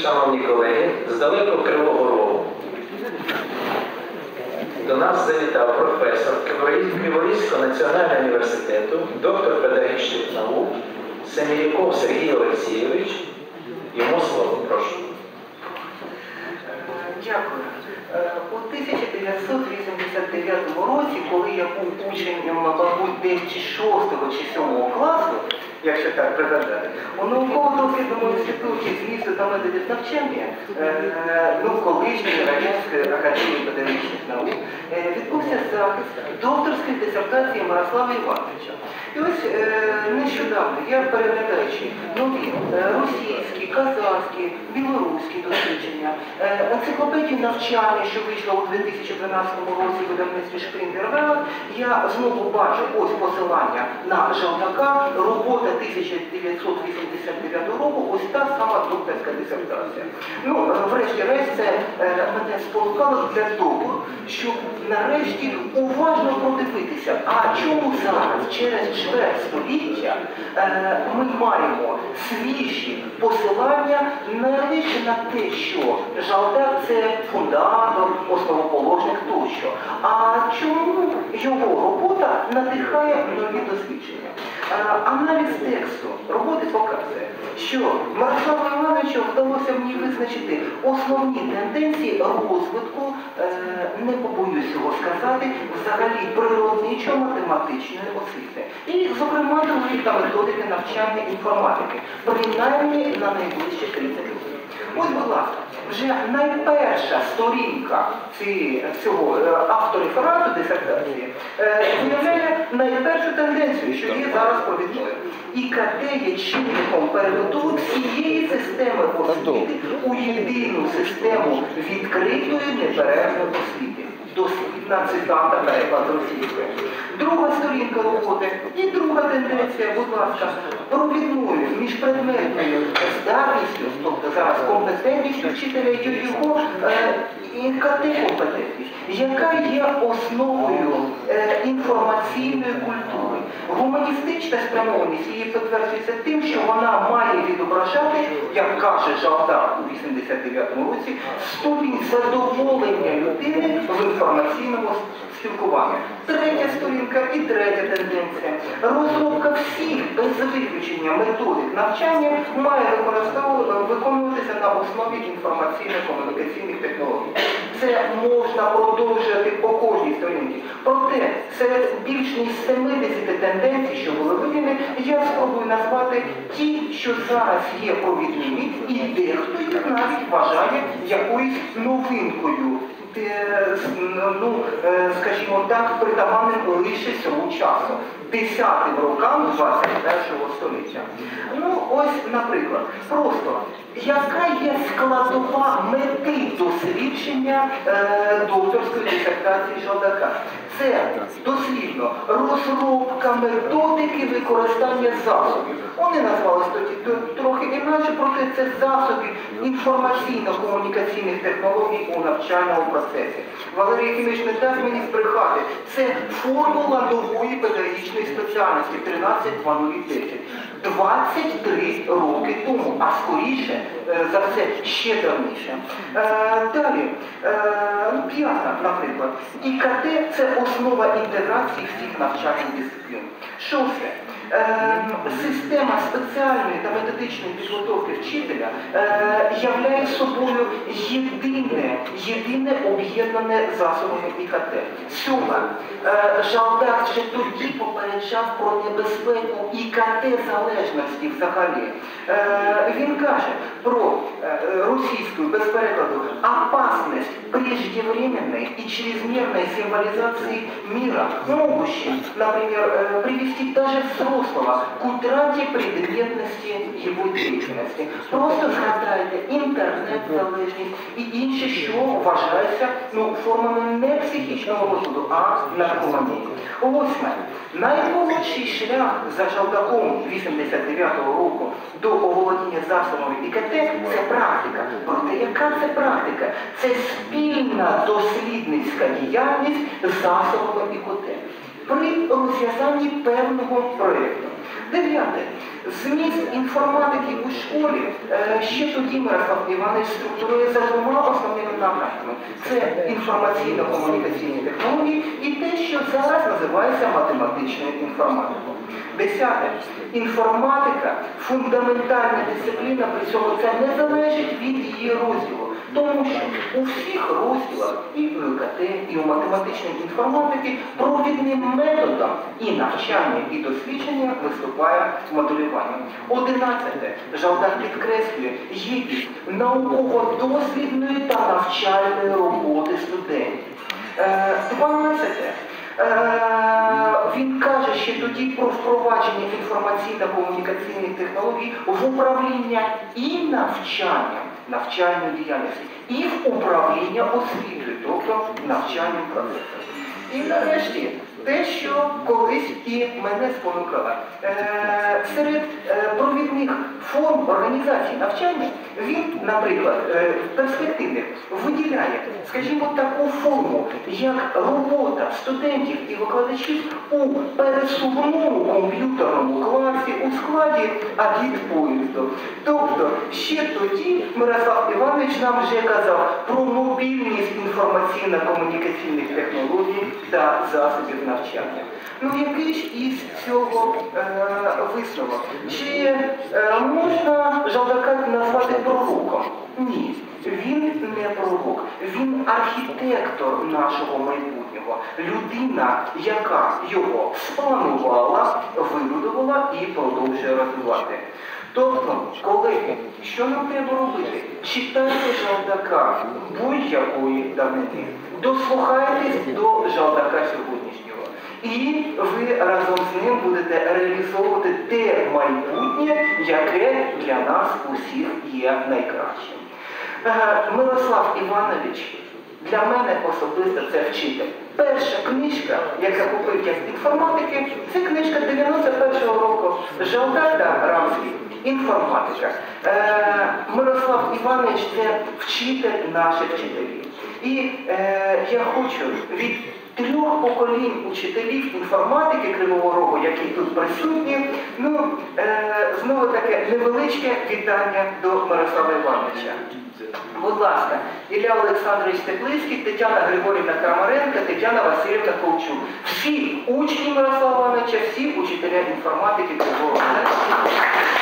Шановні колеги, з далекого Кривого Рогу до нас завітав професор Криворізь- Криворізького національного університету, доктор педагогічних наук Семіріков Сергій Олексійович. Йому слово, прошу. Дякую. Е, У 1989 році, коли я був учнем, мабуть, десь чи 6 чи 7 класу, якщо так пригадати, у науково-дослідному інституті змісту та методів навчання, е, ну, колишньої Радянської академії педагогічних наук, е, відбувся захист докторської дисертації Мирослава Івановича. І ось е, нещодавно я переглядаючи нові російські, казахські, білоруські дослідження, енциклопедію навчання, що вийшла у 2012 році в видавництві Шпрингер я знову бачу ось посилання на Жовтака, робота 1989 року, ось та сама докторська дисертація. Ну, врешті-решт, це е, мене спонукало для того, щоб нарешті уважно продивитися, а чому зараз, через чверть століття, е, ми маємо свіжі посилання не лише на те, що Жалтак це фундатор, основоположник тощо, а чому його робота надихає нові дослідження. Аналіз тексту роботи показує, що Мирославу Івановичу вдалося ній визначити основні тенденції розвитку, е, не побоюсь цього сказати, взагалі природничо-математичної освіти. І, зокрема, теорії та методики навчання інформатики, принаймні на найближчі 30 років. Ось, будь ласка, вже найперша сторінка цього е, автореферату дисертації е, виявляє найпершу тенденцію, що є зараз провідною. ІКТ є чинником перебудови всієї системи освіти у єдину систему відкритої неперервної освіти. Дослідна цитата переклад російської. Друга сторінка роботи і друга тенденція, будь ласка, провідною міжпредметною здатністю, тобто зараз компетентністю вчителя і його е, ІКТ-компетентність, яка є основою е, інформаційної культури. Гуманістична спрямованість її підтверджується тим, що вона має відображати, як каже Жалтак у 89-му році, ступінь задоволення людини в інформаційному спілкуванні. Третя сторінка і третя тенденція. Розробка всіх без виключення методик навчання має виконуватися на основі інформаційно-комунікаційних технологій. Це можна продовжувати по кожній сторінці. Проте серед більш ніж 70 тенденцій, що були виділені, я спробую назвати ті, що зараз є провідними, і дехто їх навіть вважає якоюсь новинкою. Е, ну, е, скажімо так, притаманним лише цьому часу, десятим рокам 21 століття. Ну, ось, наприклад, просто яка є складова мети дослідження е, докторської дисертації Жолдака? Це дослідно розробка методики використання засобів. Вони назвали тоді інакше, проте це засобів інформаційно-комунікаційних технологій у навчальному процесі. Валерій Якимович не дасть мені збрехати. Це формула нової педагогічної спеціальності 13.2010. 23 роки тому, а скоріше е, за все ще давніше. Е, Далі, е, п'ята, наприклад. ІКТ це основа інтеграції всіх навчальних дисциплін. Шосте. Е, Система спеціальної та методичної підготовки вчителя е, являє собою єдине, єдине об'єднане засобами ІКТ. Сьоме. Е, Жалдак ще тоді попереджав про небезпеку ІКТ-залежності взагалі. Е, Він каже про російською без перекладу опасность преждевременной и чрезмерной символизации мира, могущей, например, э, привести даже взрослого к утрате предметности его деятельности. Просто згадайте інтернет-залежність і інше, що вважається ну, формами не психічного розладу, а наркоманії. Восьме. Наймолодший шлях за Жалдаком 89-го року до оволодіння засобами ІКТ – це практика. Проте яка це практика? Це спільна дослідницька діяльність засобами ІКТ. При розв'язанні певного проєкту Дев'яте. Зміст інформатики у школі е, ще тоді Мирослав Іванович структурує за двома основними напрямками. Це інформаційно-комунікаційні технології і те, що зараз називається математичною інформатикою. Десяте. Інформатика фундаментальна дисципліна, при цьому це не залежить від її розділу. Тому що у всіх розділах і в ЛКТ, і у математичній інформатиці провідним методом і навчання, і дослідження виступає моделювання. Одинадцяте. Жалдан підкреслює єдність науково-дослідної та навчальної роботи студентів. Е, Дванадцяте. Е, Він каже ще тоді про впровадження інформаційно-комунікаційних технологій в управління і навчанням, навчальної діяльності, і в управління освітою, тобто навчальним процесом. І нарешті те, що колись і мене спонукало. Е, серед е, провідних форм організації навчання він, наприклад, е, перспективних виділяє, скажімо, таку форму, як робота студентів і викладачів у пересувному комп'ютерному класі у складі агітпоїзду. Тобто ще тоді Мирослав Іванович нам вже казав про мобільність інформаційно-комунікаційних технологій та засобів навчання. Ну який ж із цього е, висновок? Чи е, можна Жалдака назвати пророком? Ні, він не пророк, він архітектор нашого майбутнього, людина, яка його спланувала, вибудувала і продовжує розвивати. Тобто, колеги, що нам треба робити? Читайте Жалдака будь-якої давнини, дослухайтесь до Жалдака сьогоднішнього. І ви разом з ним будете реалізовувати те майбутнє, яке для нас усіх є найкращим. Е, Мирослав Іванович для мене особисто це вчитель. Перша книжка, яка купив я з інформатики, це книжка 91-го року Жалда та Рамський. Інформатика. Е, Мирослав Іванович це вчитель наших вчителів. І е, я хочу від трьох поколінь учителів інформатики Кривого Рогу, які тут присутні, ну, е, знову таке невеличке вітання до Мирослава Івановича. Будь ласка, Ілля Олександрович Теплицький, Тетяна Григорівна Крамаренко, Тетяна Васильівна Ковчук. Всі учні Мирослава Івановича, всі учителя інформатики Кривого Рогу.